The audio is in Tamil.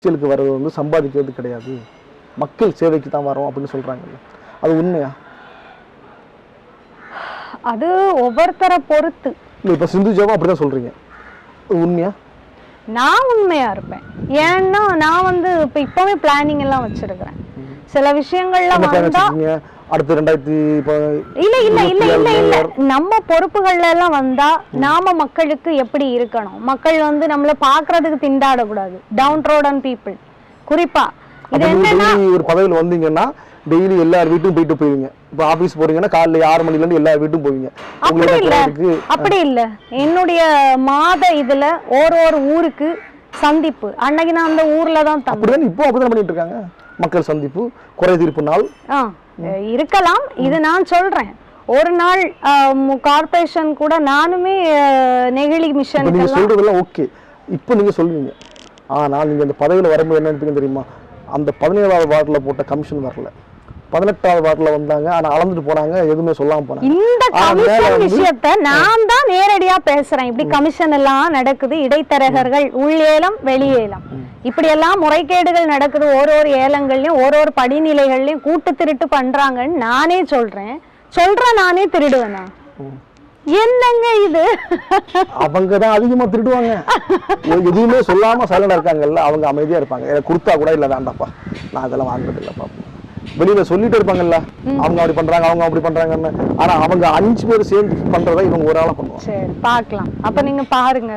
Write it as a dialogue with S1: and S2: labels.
S1: அரசியலுக்கு வர்றது வந்து சம்பாதிக்கிறது கிடையாது. மக்கள் சேவைக்கு தான் வரோம் அப்படின்னு சொல்றாங்கல்ல. அது உண்மையா?
S2: அது ஒவ்வொருத்தரை பொறுத்து.
S1: இல்லை இப்போ சிந்துஜாவும் அப்படிதான் சொல்றீங்க. அது உண்மையா?
S2: நான் உண்மையா இருப்பேன். ஏன்னா நான் வந்து இப்ப இப்பவே பிளானிங் எல்லாம் வச்சிருக்கிறேன். சில விஷயங்கள்ல
S1: என்ன plan
S2: வந்தா
S1: வச்சிருக்கீங்க? அடுத்து ரெண்டாயிரத்தி
S2: இல்ல இல்ல இல்ல இல்ல இல்ல. நம்ம பொறுப்புகள்ல எல்லாம் வந்தா நாம மக்களுக்கு எப்படி இருக்கணும்? மக்கள் வந்து நம்மள பாக்குறதுக்கு திண்டாடக்கூடாது. டவுன் ரோடன் பீப்புள் குறிப்பா இது என்னன்னா
S1: ஒரு பதவியில் வந்தீங்கன்னா டெய்லி எல்லார் வீட்டும் போயிட்டு போவீங்க. இப்போ ஆஃபீஸ் போறீங்கன்னா காலைல ஆறு மணில இருந்து எல்லார் வீட்டும் போவீங்க.
S2: அப்படி இல்ல. அப்படி இல்ல. என்னுடைய மாத இதுல ஒரு ஒரு ஊருக்கு சந்திப்பு. அன்னைக்கு நான் அந்த ஊர்ல தான்
S1: அப்படிதான்? இப்போ அப்படிதான் பண்ணிட்டு இருக்காங்க? மக்கள் சந்திப்பு குறை தீர்ப்பு நாள்
S2: இருக்கலாம். இது நான் சொல்றேன். ஒரு நாள் கார்பரேஷன் கூட நானுமே நெகிழி மிஷன்
S1: நீங்க சொல்றதெல்லாம் ஓகே. இப்போ நீங்க சொல்லுவீங்க ஆனா நீங்க அந்த பதவியில் வரும்போது என்ன தெரியுமா? அந்த பதினேழாவது வார்டில் போட்ட கமிஷன் வரல. பதினெட்டாவது வார்டில் வந்தாங்க. ஆனா அளந்துட்டு போனாங்க. எதுவுமே சொல்லாம போனாங்க.
S2: இந்த கமிஷன் விஷயத்த நான் தான் நேரடியா பேசுறேன். இப்படி கமிஷன் எல்லாம் நடக்குது. இடைத்தரகர்கள் உள்ளேலம் வெளியேலம். இப்படி எல்லாம் முறைகேடுகள் நடக்குது. ஒரு ஒரு ஏலங்கள்லயும் ஒரு ஒரு படிநிலைகள்லயும் கூட்டு திருட்டு பண்றாங்கன்னு நானே சொல்றேன். சொல்றேன் நானே திருடுவேனா? என்னங்க இது?
S1: அவங்க தான் அதிகமா திருடுவாங்க. எதுவுமே சொல்லாம சைலண்டா இருக்காங்கல்ல. அவங்க அமைதியா இருப்பாங்க. கொடுத்தா கூட இல்ல வேண்டாப்பா நான் அதெல்லாம் வாங்குறது இல்லப்பா. வெளியில சொல்லிட்டு இருப்பாங்கல்ல. அவங்க அப்படி பண்றாங்க அவங்க அப்படி பண்றாங்கன்னு. ஆனா அவங்க அஞ்சு பேர் சேர்ந்து பண்றதை இவங்க ஒரு ஆளா பண்ணுவாங்க.
S2: சரி பார்க்கலாம். அப்ப நீங்க பாருங்க.